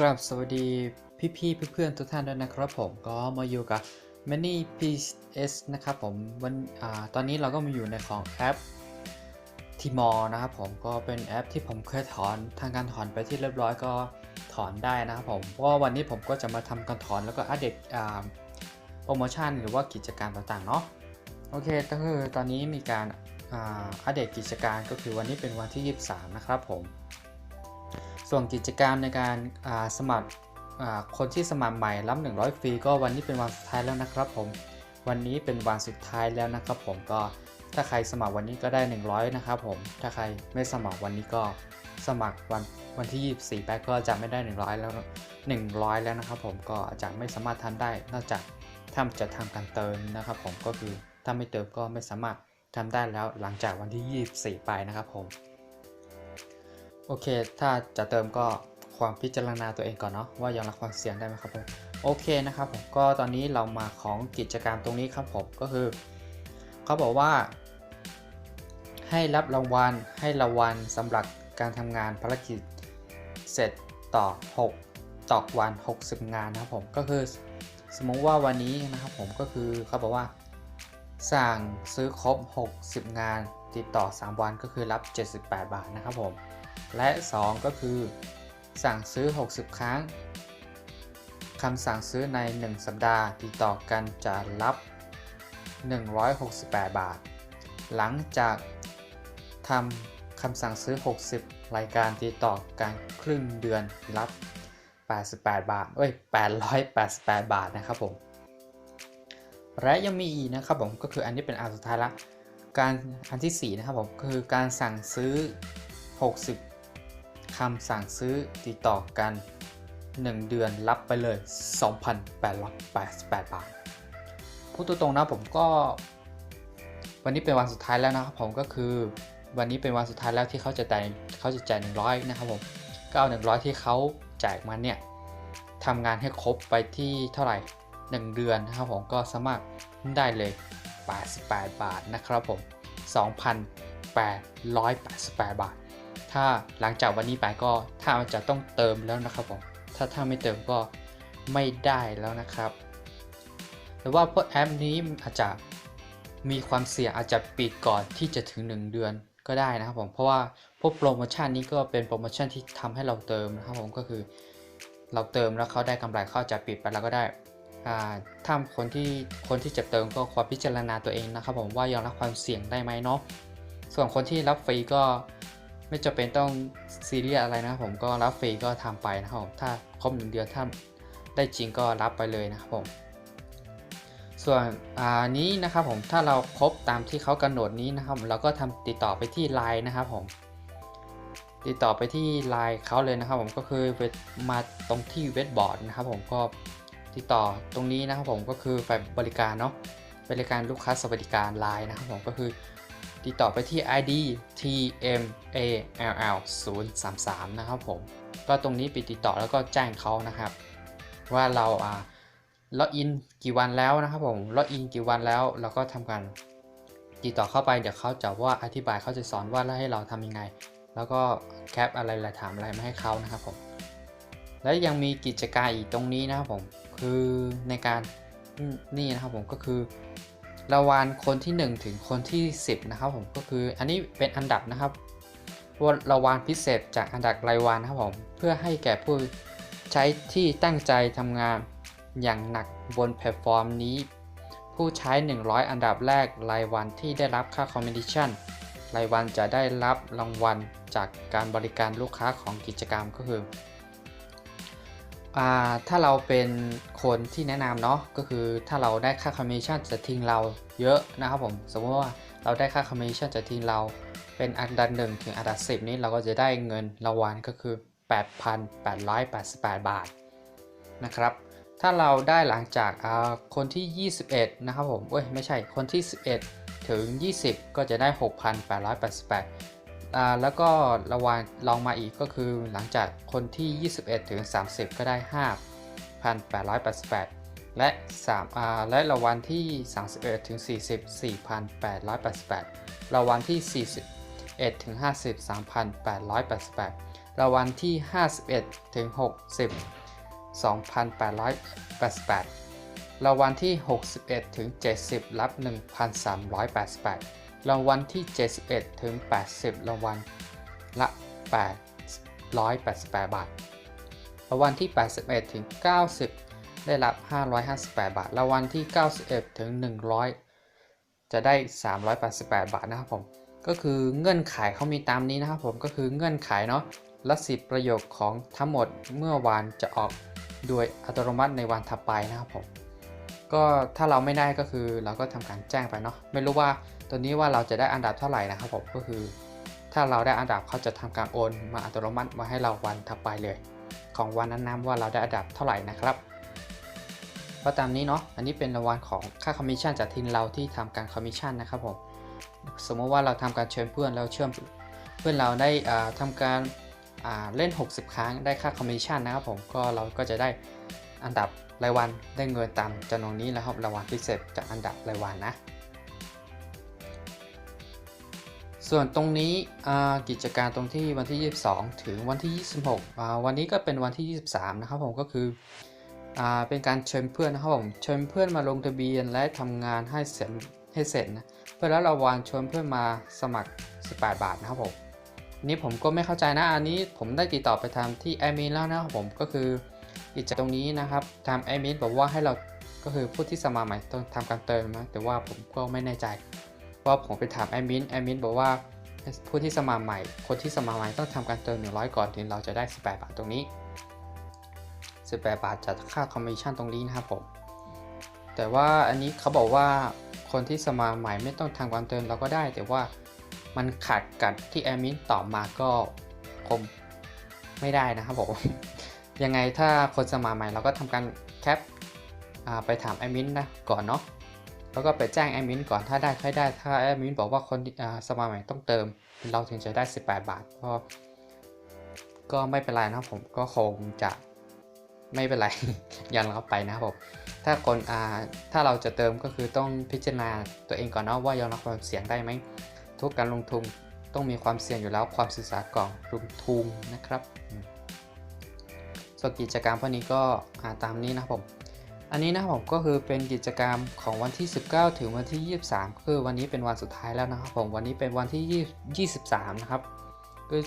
กราบสวัสดีพี่ๆเพื่อนๆทุกท่านด้วยนะครับผมก็มาอยู่กับ Many PS นะครับผมวันอ่าตอนนี้เราก็มาอยู่ในของแอป t i m o r นะครับผมก็เป็นแอปที่ผมเคยถอนทางการถอนไปที่เรียบร้อยก็ถอนได้นะครับผมเพราะว่าวันนี้ผมก็จะมาทำการถอนแล้วก็อัปเดตอ่าโปรโมชั่นหรือว่ากิจการต่างๆเนาะโอเคก็คือตอนนี้มีการอ่าอัปเดตกิจการก็คือวันนี้เป็นวันที่ 23 นะครับผม ส่วนกิจกรรมในการาสมัครคนที่สมัครใหม่รับ 100 ฟรีก็วันนี้เป็นวันสุดท้ายแล้วนะครับผม วันนี้เป็นวันสุดท้ายแล้วนะครับผมก็ถ้าใครสมัครวันนี้ก็ได้ 100 นะครับผม ถ้าใครไม่สมัครวันนี้ก็สมัครวันวันที่ 24 ไปก็จะไม่ได้ 100 แล้ว 100 แล้วนะครับผมก็จะไม่สามารถทำได้ นอกจากถ้าจะทำการเติมนะครับผมก็คือถ้าไม่เติมก็ไม่สามารถทำได้แล้วหลังจากวันที่ 24 ไปนะครับผม โอเค ถ้าจะเติมก็ความพิจารณาตัวเองก่อนเนาะว่ายอมรับความเสี่ยงได้ไหมครับผมโอเคนะครับผมก็ตอนนี้เรามาของกิจกรรมตรงนี้ครับผมก็คือเขาบอกว่า ให้รับรางวัลให้รางวัลสำหรับการทำงานภารกิจเสร็จต่อ 6 ต่อวัน 60 งานนะครับผมก็คือสมมติว่าวันนี้นะครับผมก็คือเขาบอกว่า สั่งซื้อครบ 60 งานติดต่อ 3 วันก็คือรับ 78 บาทนะครับผม และ 2 ก็คือ สั่งซื้อ 60 ครั้งคำสั่งซื้อใน 1 สัปดาห์ติดต่อกันจะรับ 168 บาท หลังจากทำคำสั่งซื้อ 60 รายการติดต่อกันครึ่งเดือนรับ 88 บาท เอ้ย 888 บาทนะครับผม และยังมีอีกนะครับผมก็คืออันนี้เป็นอันสุดท้ายละ การอันที่ 4 นะครับผมคือการสั่งซื้อ 60 คำสั่งซื้อติดต่อกัน 1 เดือนรับไปเลย 2,888 บาท พูดตรงๆนะผมก็ วันนี้เป็นวันสุดท้ายแล้วนะครับผมก็คือวันนี้เป็นวันสุดท้ายแล้วที่เขาจะจ่ายเขาจะจ่าย100 นะครับผมก็เอา100 ที่เขาจ่ายมาเนี่ยทำงานให้ครบไปที่เท่าไหร่ 1 เดือนนะครับผมก็สามารถได้เลย 88 บาทนะครับผม 2,888 บาท ถ้าหลังจากวันนี้ไปก็ถ้ามันจะต้องเติมแล้วนะครับผมถ้าถ้าไม่เติมก็ไม่ได้แล้วนะครับหรือว่าพวกแอปนี้อาจจะมีความเสี่ยงอาจจะปิดก่อนที่จะถึง 1 เดือนก็ได้นะครับผมเพราะว่าพวกโปรโมชั่นนี้ก็เป็นโปรโมชั่นที่ทำให้เราเติมนะครับผมก็คือ เราเติมแล้วเขาได้กำไรเขาจะปิดไปแล้วก็ได้ถ้าคนที่คนที่จะเติมก็ควรพิจารณาตัวเองนะครับผมว่ายอมรับความเสี่ยงได้ไหมเนาะส่วนคนที่รับฟรีก็ ไม่จำเป็นต้องซีเรียสอะไรนะครับผมก็รับฟรีก็ทำไปนะครับผมถ้าครบหนึ่งเดือนถ้าได้จริงก็รับไปเลยนะครับผม ส่วนอ่านี้นะครับผมถ้าเราครบตามที่เขากำหนดนี้นะครับเราก็ทำติดต่อไปที่ Line นะครับผมติดต่อไปที่ Line เขาเลยนะครับผมก็คือมาตรงที่เว็บบอร์ดนะครับผมก็ติดต่อตรงนี้นะครับผมก็คือฝ่ายบริการเนาะบริการลูกค้าสวัสดิการ Line นะครับผมก็คือ ติดต่อไปที่ ID TMALL 033 นะครับผม ก็ตรงนี้ไปติดต่อแล้วก็แจ้งเขานะครับ ว่าเราอ่าล็อกอินกี่วันแล้วนะครับผมล็อกอินกี่วันแล้วเราก็ทำการติดต่อเข้าไปเดี๋ยวเขาจะว่าอธิบายเขาจะสอนว่าให้เราทำยังไง แล้วก็แคปอะไรอะไรถามอะไรมาให้เขานะครับผมและยังมีกิจการอีกตรงนี้นะครับผมคือในการนี่นะครับผมก็คือ รางวัลคนที่ 1 ถึงคนที่ 10 นะครับผมก็คืออันนี้เป็นอันดับนะครับรางวัลพิเศษจากอันดับรายวันนะครับผมเพื่อให้แก่ผู้ใช้ที่ตั้งใจทำงานอย่างหนักบนแพลตฟอร์มนี้ ผู้ใช้ 100 อันดับแรกรายวันที่ได้รับค่าคอมมิชชั่นรายวันจะได้รับรางวัลจากการบริการลูกค้าของกิจกรรมก็คือ ถ้าเราเป็นคนที่แนะนำเนาะก็คือถ้าเราได้ค่าคอมมิชชั่นจะทิ้งเราเยอะนะครับผมสมมติว่าเราได้ค่าคอมมิชชั่นจะทิ้งเราเป็นอันดับหนึ่งถึงอันดับสิบนี้เราก็จะได้เงินรางวัลก็คือ 8,888 บาทนะครับถ้าเราได้หลังจากคนที่ 21 นะครับผมเอ้ยไม่ใช่คนที่ 11 ถึง 20 ก็จะได้ 6,888อ่า แล้วก็ระวังลองมาอีกก็คือหลังจากคนที่ 21 ถึง 30 ก็ได้ 5,888 และ3อ่าและรางวัลที่ 31 ถึง 40 4,888 รางวัลที่ 41 ถึง 50 3,888 รางวัลที่ 51 ถึง 60 2,888 รางวัลที่ 61 ถึง 70 รับ 1,388 รางวัลที่ 71 ถึง 80 รางวัลละ 888 บาท รางวัลที่ 81 ถึง 90 ได้รับ 558 บาท รางวัลที่ 91 ถึง 100 จะได้ 388 บาทนะครับผม ก็คือเงื่อนไขเขามีตามนี้นะครับผม ก็คือเงื่อนไขเนาะละสิทธิประโยชน์ของทั้งหมดเมื่อวานจะออกโดยอัตโนมัติในวันถัดไปนะครับผม ก็ถ้าเราไม่ได้ก็คือเราก็ทำการแจ้งไปเนาะ ไม่รู้ว่า ตัวนี้ว่าเราจะได้อันดับเท่าไหร่นะครับผมก็คือ ถ้าเราได้อันดับเขาจะทำการโอนมาอัตโนมัติมาให้เราวันถัดไปเลย ของวันนั้นๆว่าเราได้อันดับเท่าไหร่นะครับก็ตามนี้เนาะอันนี้เป็นรางวัลของค่าคอมมิชชั่นจากทีมเราที่ทำการคอมมิชชั่นนะครับผมสมมติว่าเราทำการเชิญเพื่อนแล้วเชื่อมเพื่อนเราได้อ่าทำการเล่น 60 ครั้งได้ค่าคอมมิชชั่นนะครับผมก็เราก็จะได้อันดับรายวันได้เงินตามจำนวนนี้แล้วครับรางวัลพิเศษจากอันดับรายวันนะ ส่วนตรงนี้กิจการตรงที่วันที่ 22 ถึงวันที่ 26 วันนี้ก็เป็นวันที่ 23 นะครับผมก็คือเป็นการเชิญเพื่อนนะครับผมเชิญเพื่อนมาลงทะเบียนและทำงานให้เสร็จให้เสร็จนะเพื่อแล้วเราวัลชวนเพื่อนมาสมัคร 18 บาทนะครับผมนี้ผมก็ไม่เข้าใจนะอันนี้ผมได้ติดต่อไปทำที่แอมินแล้วนะครับผมก็คือกิจตรงนี้นะครับทำแอมินบอกว่าให้เราก็คือผู้ที่สมัครใหม่ต้องทำการเติมนะแต่ว่าผมก็ไม่แน่ใจ เพราผมไปถามแอดมินแอดมินบอกว่าผู้ที่สมัครใหม่ คนที่สมัครใหม่ต้องทำการเติม 100 ก่อนถึงเราจะได้ 18 บาทตรงนี้ 18 บาทจากค่าคอมมิชชั่นตรงนี้นะครับผม แต่ว่าอันนี้เขาบอกว่าคนที่สมัครใหม่ไม่ต้องทำการเติมเราก็ได้ แต่ว่ามันขัดกับที่แอดมินตอบมาก็คงไม่ได้นะครับผม ยังไงถ้าคนสมัครใหม่เราก็ทำการแคปไปถามแอดมินนะก่อนเนาะ แล้วก็ไปแจ้งแอดมินก่อนถ้าได้ค่อยได้ ถ้าแอดมินบอกว่าคนสมัครใหม่ต้องเติม เราถึงจะได้ 18 บาทก็ก็ไม่เป็นไรนะครับผมก็คงจะไม่เป็นไรยันเราไปนะครับผมถ้าคนอ่าถ้าเราจะเติมก็คือต้องพิจารณาตัวเองก่อนนะว่ายอมรับความเสี่ยงได้ไหมทุกการลงทุนต้องมีความเสี่ยงอยู่แล้วความศึกษาก่อนลงทุนนะครับส่วนกิจกรรมพวกนี้ก็ตามนี้นะครับผม อันนี้นะครับผมก็คือเป็นกิจกรรมของวันที่ 19 ถึงวันที่ 23 คือวันนี้เป็นวันสุดท้ายแล้วนะครับผมวันนี้เป็นวันที่ 23 นะครับคือ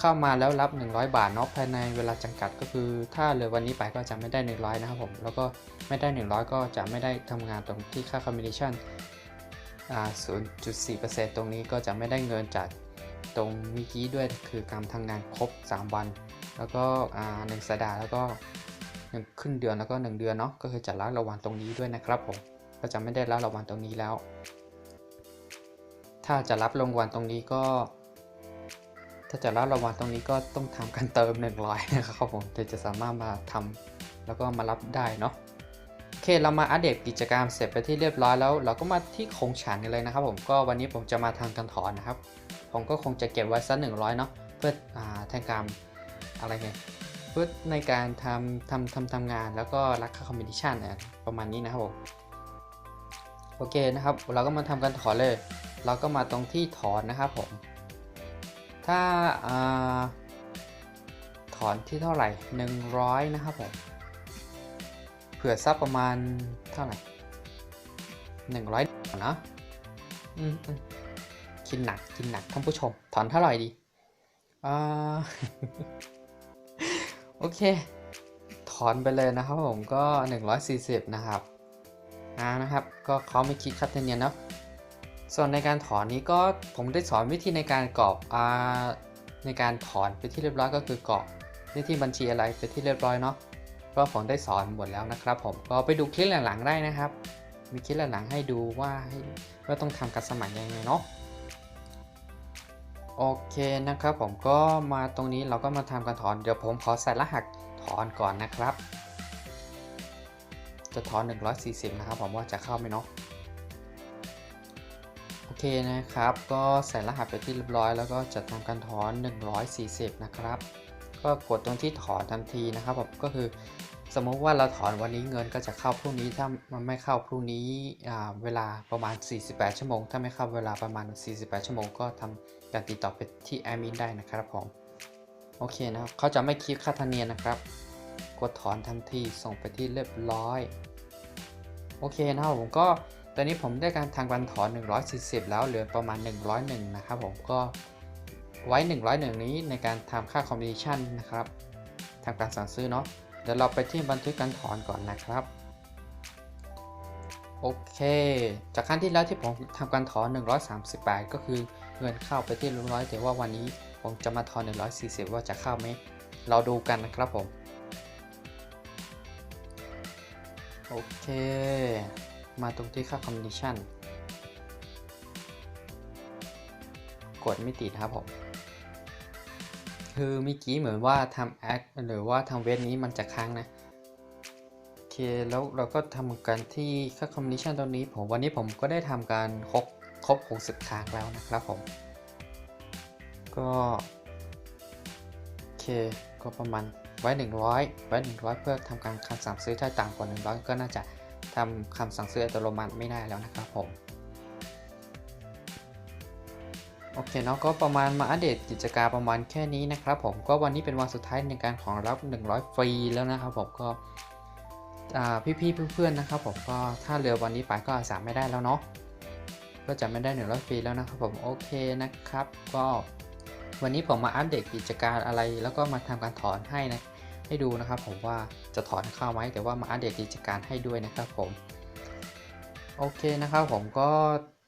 เข้ามาแล้วรับ 100 บาทเนาะภายในเวลาจำกัดก็คือ ถ้าเลยวันนี้ไปก็จะไม่ได้ 100 นะครับผมแล้วก็ไม่ได้ 100 ก็จะไม่ได้ทำงานตรงที่ค่าคอมมิชชั่นอ่า0.4%ตรงนี้ก็จะไม่ได้เงินจากตรงเมื่อกี้ด้วยคือการทำงานครบ 3 วัน แล้วก็อ่าหนึ่งสัปดาห์แล้วก็ หนึ่งครึ่งเดือนแล้วก็ 1 เดือนเนาะก็คือจะรับรางวัลตรงนี้ด้วยนะครับผมก็จะไม่ได้รับรางวัลตรงนี้แล้ว ถ้าจะรับรางวัลตรงนี้ก็ ถ้าจะรับรางวัลตรงนี้ก็ต้องทำการเติม 100 นะครับผมถึงจะสามารถมาทำแล้วก็มารับได้เนาะโอเคเรามาอัปเดตกิจกรรมเสร็จไปที่เรียบร้อยแล้ว เราก็มาที่คงฉันกันเลยนะครับ ผมก็วันนี้ผมจะมาทำการถอนนะครับ ผมก็คงจะเก็บไว้สัก100 เนาะเพื่ออ่าแทนการอะไรไงเพื่อในการทำทำทำทำงานแล้วก็รักค่าคอมมิชชั่นนะประมาณนี้นะครับผมโอเคนะครับ เราก็มาทำการถอนเลย เราก็มาตรงที่ถอนนะครับผม ถ้าอาถอนที่เท่าไหร่ 100 นะครับผม เผื่อซับประมาณเท่าไหร่ 100เนอะอืมอืมกินหนักกินหนักท่านผู้ชม ถอนเท่าไหร่ดีอ่า โอเค ถอนไปเลยนะครับผมก็ 140 นะครับอ่านะครับ ก็เขาไม่คิดค่าธรรมเนียมเนาะส่วนในการถอนนี้ก็ผมได้สอนวิธีในการกรอกอ่าในการถอนไปที่เรียบร้อยก็คือกรอกวิธีบัญชีอะไรไปที่เรียบร้อยเนาะเพราะผมได้สอนหมดแล้วนะครับ ผมก็ไปดูคลิปหลังๆได้นะครับ มีคลิปหลังๆให้ดูว่าว่าต้องทำการสมัครยังไงเนาะ โอเคนะครับผมก็มาตรงนี้เราก็มาทำการถอน เดี๋ยวผมขอใส่รหัสถอนก่อนนะครับ จะถอน 140 นะครับผมว่าจะเข้าไหมเนาะโอเคนะครับ ก็ใส่รหัสไปที่เรียบร้อย แล้วก็จะทำการถอน 140 นะครับ ก็กดตรงที่ถอนทันทีนะครับผมก็คือสมมติว่าเราถอนวันนี้เงินก็จะเข้าพรุ่งนี้ถ้ามันไม่เข้าพรุ่งนี้เวลาประมาณ 48 ชั่วโมง ถ้าไม่เข้าเวลาประมาณ 48 ชั่วโมงก็ทำ การติดต่อไปที่แอดมินได้นะครับผมโอเคนะครับเขาจะไม่คิดค่าธรรมเนียมนะครับ กดถอนทันทีส่งไปที่เรียบร้อยโอเคนะครับผมก็ตอนนี้ผมได้การทางการถอน 140 แล้วเหลือประมาณ 101 นะครับผมก็ไว้ 101 นี้ในการทำค่าคอมมิชชั่นนะครับทำการสั่งซื้อเนาะเดี๋ยวเราไปที่บันทึกการถอนก่อนนะครับ โอเค จากครั้งที่แล้วที่ผมทำการถอน 138 ก็คือเงินเข้าไปที่ร้อยแต่ว่าวันนี้ผมจะมาถอน 140 ว่าจะเข้าไหม เราดูกันนะครับผม โอเค มาตรงที่ค่าคอมมิชชั่น กดไม่ติดครับผม คือเมื่อกี้เหมือนว่าทำแอคหรือว่าทำเวทนี้มันจะค้างนะ เคแล้วเราก็ทำกันที่ค่าคอมมิชชั่นตรงนี้ผมวันนี้ผมก็ได้ทำการครบครบ60ครั้งแล้วนะครับผม ก็โอเคก็ประมาณไว้ 100 ไว้ 100 เพื่อทำการคำสั่งซื้อถ้าต่ำกว่า 100 ก็น่าจะทำคำสั่งซื้ออัตโนมัติไม่ได้แล้วนะครับผมโอเคเนาะก็ประมาณมาอัปเดตกิจการประมาณแค่นี้นะครับผมก็วันนี้เป็นวันสุดท้ายในการของรับ 100 ฟรีแล้วนะครับผมก็ พี่ๆเพื่อนๆนะครับผมก็ถ้าเรือวันนี้ไปก็สามไม่ได้แล้วเนาะก็จะไม่ได้100ฟรีแล้วนะครับผมโอเคนะครับ ก็วันนี้ผมมาอัปเดตกิจการอะไร แล้วก็มาทำการถอนให้นะให้ดูนะครับ ผมว่าจะถอนเข้าไหมแต่ว่ามาอัปเดตกิจการให้ด้วยนะครับผมโอเคนะครับผมก็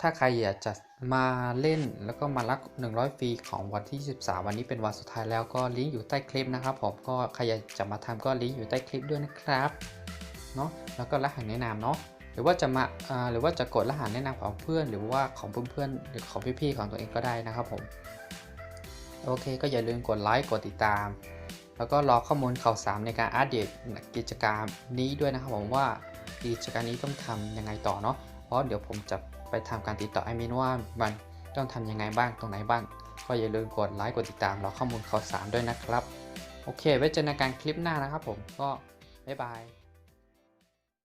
ถ้าใครอยากจะมาเล่นแล้วก็มารับ100 ฟรีของวันที่ 13 วันนี้เป็นวันสุดท้ายแล้วก็ลิงก์อยู่ใต้คลิปนะครับผมก็ใครอยากจะมาทำก็ลิงก์อยู่ใต้คลิปด้วยนะครับ เนาะแล้วก็รหัสแนะนำเนาะหรือว่าจะมาอ่าหรือว่าจะกดรหัสแนะนำของเพื่อน หรือว่าของเพื่อนๆหรือของพี่ๆของตัวเองก็ได้นะครับผมโอเค ก็อย่าลืมกดไลค์กดติดตาม แล้วก็รอข้อมูลข่าวสารในการอัปเดตกิจกรรมนี้ด้วยนะครับผมว่ากิจการมนี้ต้องทำยังไงต่อเนาะเพราะเดี๋ยวผมจะไปทำการติดต่อไอมินว่ามันต้องทำยังไงบ้างตรงไหนบ้างก็อย่าลืมกดไลค์กดติดตามรอข้อมูลข่าวสารด้วยนะครับ โอเค ไว้เจอกันในคลิปหน้านะครับผมก็บ๊ายบาย